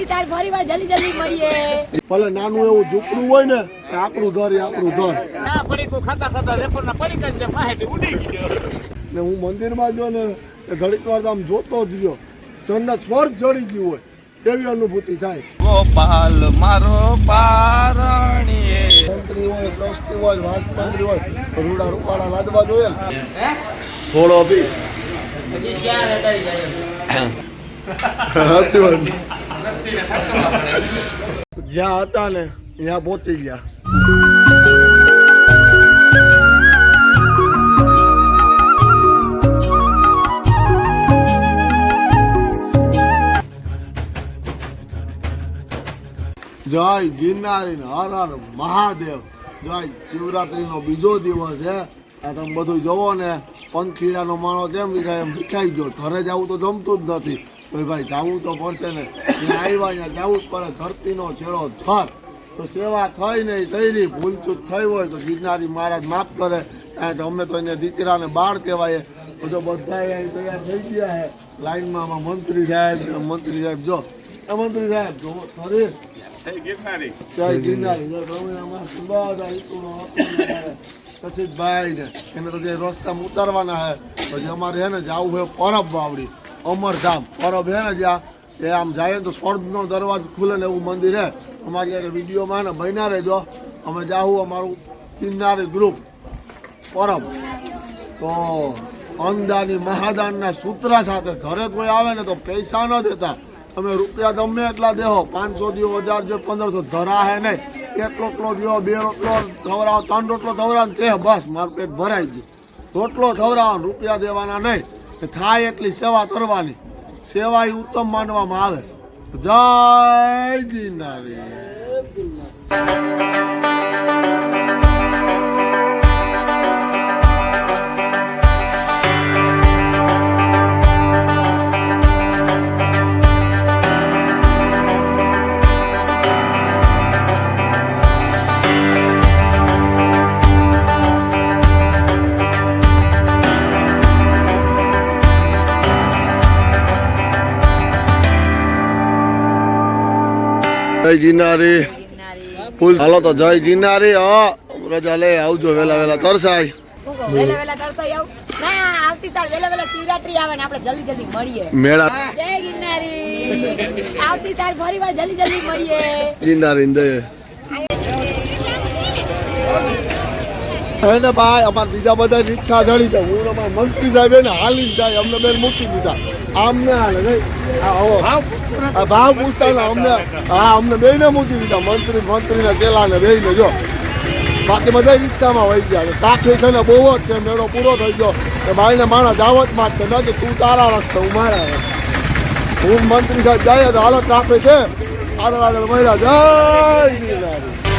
આવતી સાલ ફરી વાર જલ્દી જલ્દી મળીએ. ભલે નાનું એવું ઝૂંપડું હોય ને એ આપણું ઘર એ આપણું ઘર. ના પડી કો ખાતા ખાતા રેપર ના પડી ગઈ ને પાસેથી ઉડી ગયો. ને હું મંદિરમાં જો ને એ ઘડીક વાર આમ જોતો જ ગયો. જન્નત સ્વર્ગ જડી ગયું હોય એવી અનુભૂતિ થાય. ગોપાલ મારો પારણીએ. મંત્રી હોય ટ્રસ્ટી હોય વાસમંત્રી હોય રૂડા રૂપાળા લાદવા જોઈએ થોડો બી. સાચી વાત. જ્યાં હતા ને, ત્યાં પહોંચી ગયા. જય ગિરનારી હર હર મહાદેવ. જય શિવરાત્રીનો બીજો દિવસ છે આ તમે બધું જોવો ને, પંખીડાનો માણો કેમ વિખાય એમ વિખાઈ ગયો. ઘરે જવું તો જમતું જ નથી. ભાઈ ભાઈ જવું તો પડશે ને. ત્યાં આવ્યા ત્યાં જવું જ પડે. ધરતીનો છેડો થર તો સેવા થઈ નહીં થઈ રહી ભૂલચૂક થઈ હોય તો ગિરનારી મહારાજ માફ કરે. કારણ કે અમે તો અહીંયા દીકરાને બાળ કહેવાય. તો જો બધા તૈયાર થઈ ગયા છે લાઈનમાં આમાં મંત્રી સાહેબ મંત્રી સાહેબ જો. એ મંત્રી સાહેબ જો શરીર ઈટુનો કશિશભાઈ ને. એને તો જે રસ્તામાં ઉતારવાના હે. પછી અમારે છે ને જવું છે પરબ વાવડી. અમરધામ પરબ હે ને જ્યાં એ આમ જાય તો સ્વર્ગનો દરવાજો ખુલે ને એવું મંદિર હે. અમારે જ્યારે વિડીયોમાં ને બન્યા રહેજો. અમે જાવું અમારું કિન્નારી ગ્રુપ પરબ તો અંદાની મહાદાનના સૂત્ર સાથે ઘરે કોઈ આવે ને તો પૈસા ન દેતા. તમે રૂપિયા ગમે એટલા દેહો. પાંચસો દિયો હજાર જો પંદરસો. ધરા હે નહીં. એક રોટલો દિયો બે રોટલો ખવડાવો ત્રણ રોટલો ખવડાવો તે બસ, મારું પેટ ભરાઈ ગયું. રોટલો ખવડાવવાનો રૂપિયા દેવાના નહીં. થાય એટલી સેવા કરવાની. સેવા એ ઉત્તમ માનવામાં આવે. જય ગિરનારી. જય ગિરનારી. ફૂલ હાલો તો જય ગિરનારી. હા રજા લે આવજો વેલા વેલા તરસાય મેળા. જય ગિરનારી. આવતી સાલ ફરી વાર જલ્દી જલ્દી મળીએ. ગિરનારી દે હે ને ભાઈ અમારે બીજા બધા રિક્ષા ચડી જાય હું અમારા મંત્રી સાહેબ એને હાલી જ જાય અમને બેન મૂકી દીધા. અમને હાલે નહીં. ભાવ પૂછતા ને અમને. હા અમને બે ને મૂકી દીધા. મંત્રી મંત્રી ને પેલા ને બે ને જો. બાકી બધા રિક્ષામાં વહી ગયા. ટ્રાફિક છે ને બહુ જ છે મેળો પૂરો થઈ ગયો. કે ભાઈ ને માણસ જાવતમાં જ છે. નથી તું તારા રસ્તે હું મારા હું મંત્રી સાહેબ જાય તો હાલો ટ્રાફિક છે. આગળ આગળ મળ્યા જય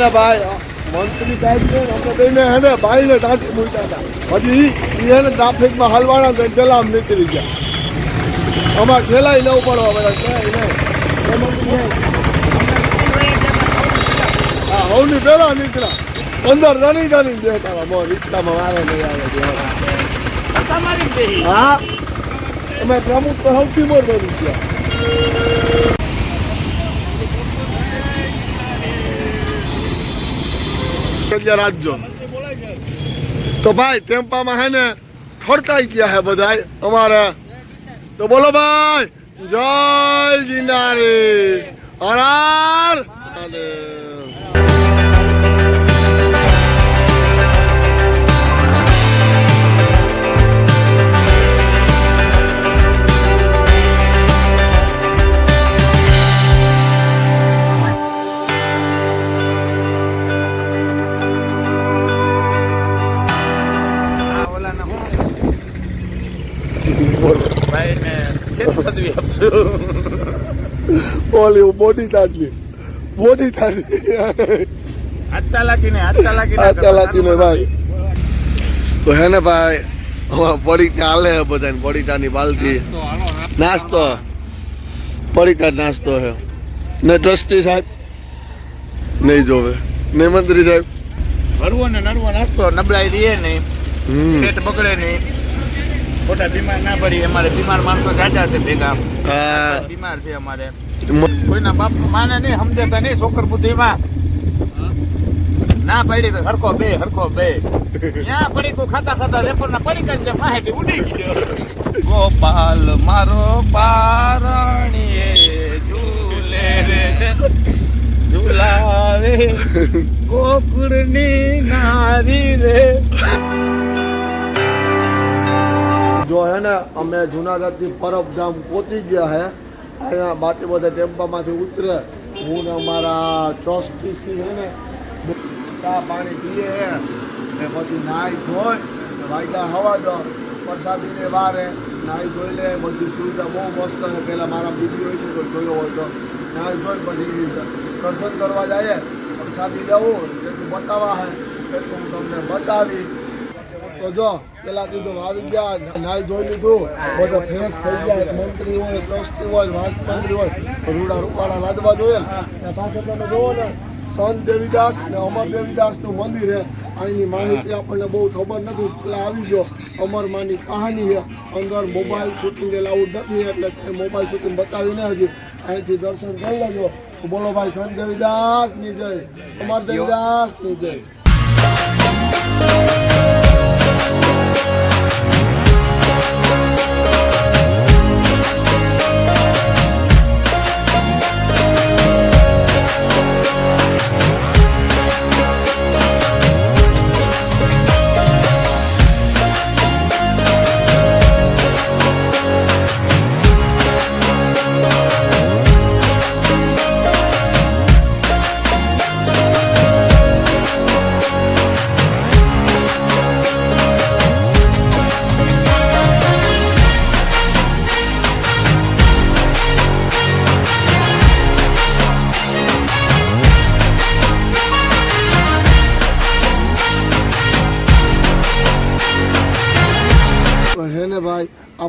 હે ને ભાઈ મંત્રી સાહેબ ને અમે બેને હે ને ભાઈને ટાંકી મૂક્યા હતા. હજી ઈ હે ને ટ્રાફિકમાં હલવાના તો પેલા નીકળી ગયા. અમારે ઠેલાઈ નવું પડવા બધા. હા હવની પેલા નીકળ્યા. અંદર રણી રણી દેખાડા મો રિક્ષામાં વારે નહીં આવે હા? અમે પ્રમુખ તો સૌથી મોર બની ગયા. રાખજો તો ભાઈ, ટેમ્પામાં હે ને ખડકાઈ ગયા હે બધા અમારે. તો બોલો ભાઈ, જય ગિરનારી. હર ઓલી બોડી તાટલી બોડી તાટલી હાથ ચાલાકી ને હાથ ચાલાકી આ ચાલાકી ને ભાઈ. તો હે ને ભાઈ પડીકા હાલે બધા પડીકાની બાલટી. નાસ્તો. પડીકા નાસ્તો હે. ને ટ્રસ્ટી સાહેબ. નહીં જોવે. ને મંત્રી સાહેબ. હરવો ને નરવો નાસ્તો નબળાઈ રહીએ નહીં. પેટ બગડે નહીં. ખોટા બીમાર ના પડી અમારે બીમાર માણસો જાજા છે ભેગા. બીમાર છે અમારે. કોઈના બાપ માને નહીં સમજતા નહીં છોકર બુદ્ધિમાં. ના પડી તો હરખો બે હરખો બે. ત્યાં પડી કો ખાતા ખાતા રેપર ના પડી કરીને માહિતી ઉડી ગયો. ગોપાલ મારો પારણી ઝૂલે રે, ઝૂલાવે. ગોકુળની નારી રે. જો હે ને, અમે જુનાગઢથી પરબધામ પહોંચી ગયા હે. અહીંયા બાકી બધા ટેમ્પામાંથી ઉતરે. હું ને અમારા ટ્રસ્ટી છે ને, ચા પાણી પીએ ને પછી નાહી ધોઈ વાયદા હવા દો. પ્રસાદીને વારે નાહી ધોઈ લે, બધી સુવિધા બહુ મસ્ત છે. પહેલાં મારા વીડિયો છે કોઈ જોયો હોય તો. નાહી ધોઈ પછી દર્શન કરવા જઈએ પ્રસાદી લેવું જેટલું બતાવવા હે, એટલું હું તમને બતાવી. તો જો પેલા કીધું આવી ગયા નાઈ ધોઈ લીધું. બધા ફ્રેશ થઈ ગયા મંત્રી હોય ટ્રસ્ટી હોય વાસ મંત્રી હોય. રૂડા રૂપાળા લાદવા જોઈએ. ને પાછળ તમે જોવો ને, સંત દેવીદાસ ને અમર દેવીદાસનું મંદિર છે. અહીંની માહિતી આપણને બહુ ખબર નથી. એટલે આવી ગયો. અમરમાની કહાની છે. અંદર મોબાઈલ શૂટિંગ એલાઉડ નથી, એટલે મોબાઈલ શૂટિંગ બતાવીને હજી. અહીંથી દર્શન કરી લેજો. બોલો ભાઈ, સંત દેવીદાસની જય. અમર દેવીદાસની જય.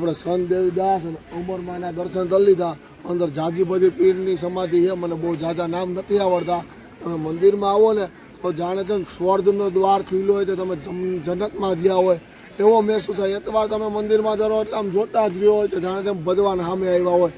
આપણે સંત દેવીદાસ અને ઉમરમાના દર્શન કરી લીધા. અંદર જાજી બધી પીરની સમાધિ છે. મને બહુ જાજા નામ નથી આવડતા. તમે મંદિરમાં આવો ને, તો જાણે તેમ સ્વર્ગનો દ્વાર ખુલ્લો હોય તો તમે જન્નતમાં ગયા હોય. એવો મહેસૂસ થાય. એકવાર તમે મંદિરમાં જરો એટલે આમ જોતા જ રહ્યો હોય તો જાણે તેમ ભગવાન સામે આવ્યા હોય.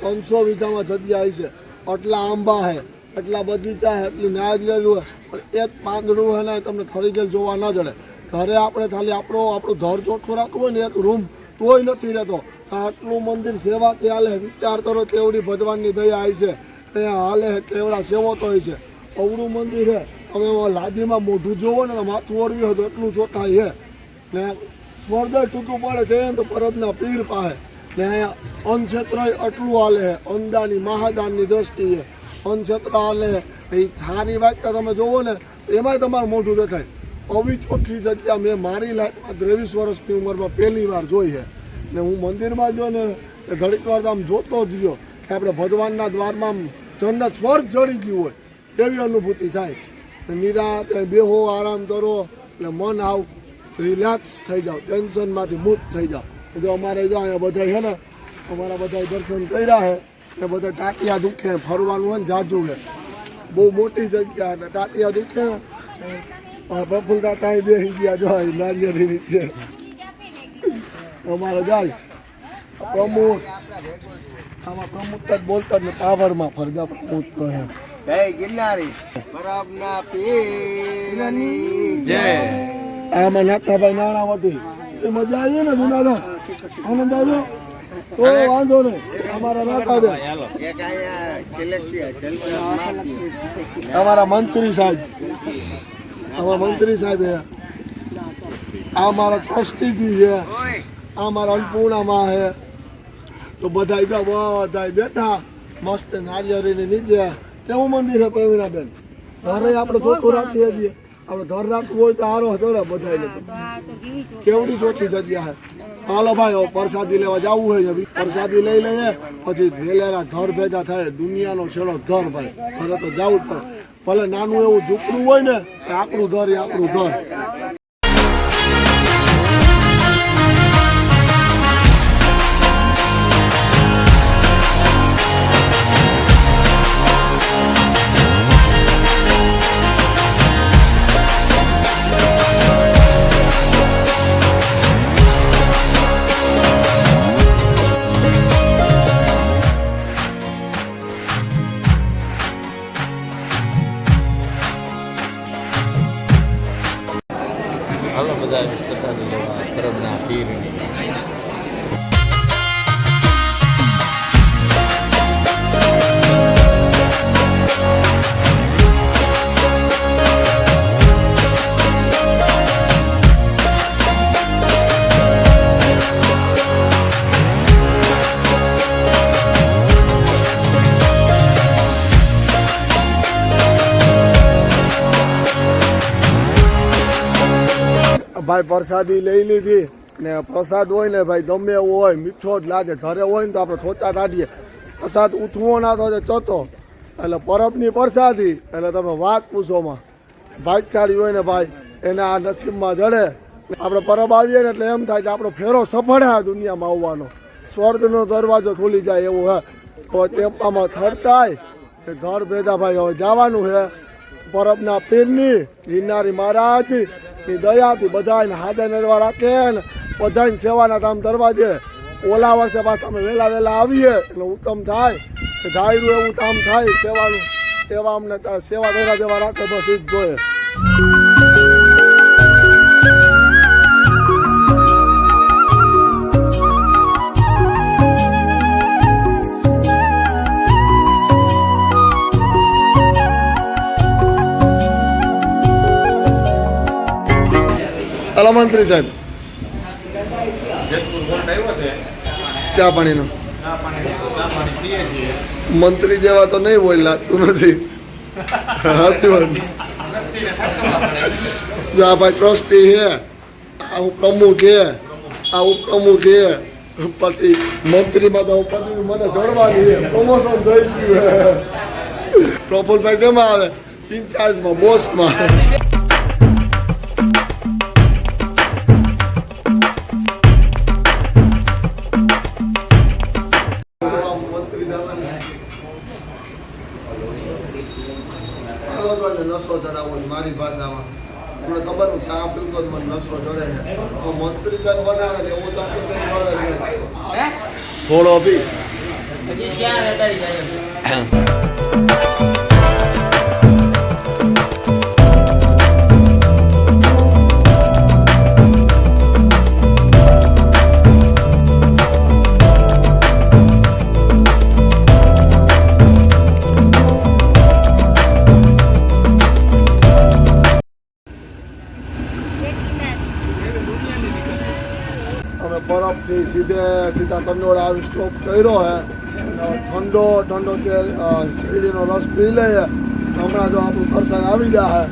ત્રણસો વીઘામાં જગ્યા છે આટલા આંબા છે, એટલા બગીચા છે, એટલી લેલું હોય પણ એક પાંદડું છે ને તમને ગયેલ જોવા ન જડે. ઘરે આપણે ખાલી આપણો, આપણું ઘર ચોખ્ખું રાખવું હોય ને, એક રૂમ તોય નથી રહેતો. તો આટલું મંદિર સેવાથી હાલે, વિચાર કરો કેવડી ભગવાનની દયા આવી છે. ત્યાં હાલે કેવડા સેવતો હોય છે. અવડું મંદિર છે. તમે લાદીમાં મોઢું જોવો ને તો માથું ઓરવી હોય તો એટલું ચોથાઈ છે. ને સ્વર્ગય તૂટું પડે તે તો પરબના પીર પાસે ને અહીંયા અનક્ષેત્ર એટલું હાલે છે. અંદાની મહાદાનની દ્રષ્ટિએ અનક્ષેત્ર હાલે એ થારી વાટકા તમે જોવો ને, એમાંય તમારું મોઢું દેખાય. આવી ચોખ્ખી જગ્યા મેં મારી લાઈફમાં ત્રેવીસ વર્ષની ઉંમરમાં પહેલી વાર જોઈ છે. ને હું મંદિરમાં જો ને ઘડીક વાર આમ જોતો જ ગયો કે આપણે ભગવાનના દ્વારમાં જન્નત સ્વર્ગ ચડી ગયું હોય એવી અનુભૂતિ થાય. નિરાત બેહો, આરામ કરો, એટલે મન આવ રિલેક્સ થઈ જાઓ ટેન્શનમાંથી મુક્ત થઈ જાઓ જો અમારે જો અહીંયા બધા છે ને, અમારા બધા દર્શન કર્યા છે, ને બધા ટાટિયા દુખે, ફરવાનું હોય ને જાજુ છે. બહુ મોટી જગ્યા એટલે ટાટિયા દુખે. પ્રફુલતા કાંઈ બેસી ગયા, જો અહીં નારિયેળી નીચે અમારે જાય. પ્રમોદ. આમાં પ્રમોદ જ બોલતા જ ને પાવરમાં ફરગા તો કહે જય ગિરનારી. બરાબના પીરની જય. આમાં નાથાભાઈ નાણાવટી એ મજા આવી ને જુનાગઢ? આનંદ આવ્યો? તો વાંધો નહીં. અમારા નાથાભાઈ અમારા મંત્રી સાહેબ. અમારા મંત્રી સાહેબ આ મારા ટ્રસ્ટીજી છે આ મારા અન્નપૂર્ણામાં છે તો બધા જો બધા બેઠા મસ્ત નારિયેળીની નીચે. કેવું મંદિર છે પ્રવીણાબેન ઘરે આપણે ચોખ્ખું રાખીએ છીએ. આપણે ઘર રાખવું હોય તો હતો ને બધા કેવડી ચોખ્ખી જગ્યા છે હાલો ભાઈ પ્રસાદી લેવા જવું હોય છે. પ્રસાદી લઈ લઈએ પછી વેલેરા ઘર ભેગા થાય. દુનિયાનો છેલ્લો ધર ભાઈ. ઘરે તો જવું જ પડે. ભલે નાનું એવું ઝૂકડું હોય ને આપણું ધર એ આપણું ધર ભાઈ પ્રસાદી લઈ લીધી. ને પ્રસાદ હોય ને ભાઈ, ગમે એવો હોય, મીઠો જ લાગે. ઘરે હોય ને તો આપણે થોચા કાઢીએ. પ્રસાદ ઉઠવો ના તો ચતો એટલે પરબની પ્રસાદી, એટલે તમે વાત પૂછોમાં ભાગશાળી હોય ને ભાઈ, એને આ નસીબમાં જડે. આપણે પરબ આવીએ ને એટલે એમ થાય કે આપણો ફેરો સફળ આ દુનિયામાં આવવાનો. સ્વર્ગનો દરવાજો ખુલી જાય એવું હે. તો ટેમ્પામાં થડતાય કે ઘર ભેગા ભાઈ હવે જવાનું છે પરબના પીરની ગિરનારી મહારાજની દયાથી બધાને હાજર નરવા રાખે ને બધાને સેવાના કામ કરવા દે ઓલા વર્ષે પાછા અમે વહેલા વહેલા આવીએ એટલે ઉત્તમ થાય. ધાર્યું એવું કામ થાય, સેવાનું સેવા અમને સેવા કરવા જેવા રાખે બસ એ જ જોઈએ. હલો મંત્રી સાહેબ જેતપુર બોર્ડ આવ્યો છે ચા પાણીનો? મંત્રી જેવા તો નહીં હોય લાગતું નથી. સાચી વાત. જો આ ભાઈ ટ્રસ્ટી છે આ હું પ્રમુખ છે આ ઉપપ્રમુખ છે. પછી મંત્રીમાં તો પદવી મને જોડવાની છે. પ્રમોશન થઈ ગયું પ્રફુલભાઈ કેમાં આવે? ઇન્ચાર્જમાં બોસમાં મારી ભાષામાં. મને ખબર હું ચા પીતો જ મને નસો ચડે છે. તો મંત્રી સાહેબ બનાવે ને એવું તો આપણે કંઈ મળે. થોડો બી. અમે સીધે સીધા કંડોળા આવી સ્ટોપ કર્યો હે. ઠંડો ઠંડો કે શેરડીનો રસ પી લઈએ. હમણાં જો આપણું ફરસાણ આવી હે.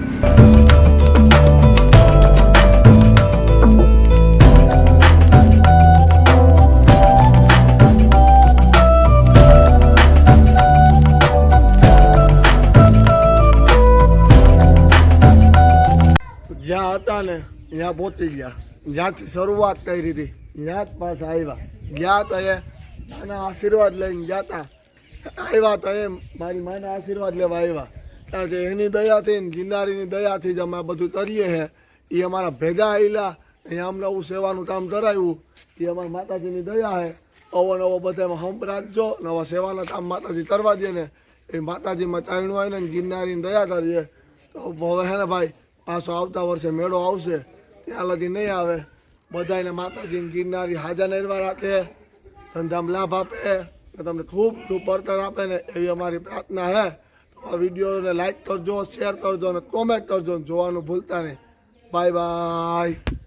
જ્યાં હતા ને, ત્યાં પહોંચી ગયા. જ્યાંથી શરૂઆત કરી હતી. ત્યાં જ પાછા આવ્યા ગયા તા માના આશીર્વાદ લઈને ગયા આવ્યા તો એમ. મારી માના આશીર્વાદ લેવા આવ્યા કારણ કે એની દયાથી ને ગિરનારીની દયાથી જ અમે બધું કરીએ છે એ અમારા ભેગા આવેલા અહીંયા અમને આવું સેવાનું કામ કરાવ્યું એ અમારા માતાજીની દયા છે અવો નવો બધામાં હંપ રાખજો. નવા સેવાના કામ માતાજી કરવા દે ને. એ માતાજીમાં ચાલણું આવીને ગિરનારીની દયા કરીએ. તો હવે હે ને ભાઈ, પાછો આવતા વર્ષે મેળો આવશે. ત્યાં લગી નહીં આવે. બધાને માતાજીની ગિરનારી હાજર નિર્વા રાખે, ધંધામાં લાભ આપે કે તમને ખૂબ ખૂબ પડતર આપે ને એવી અમારી પ્રાર્થના હે. તો આ વિડીયોને લાઈક કરજો શેર કરજો અને કોમેન્ટ કરજો જોવાનું ભૂલતા નહીં. Bye bye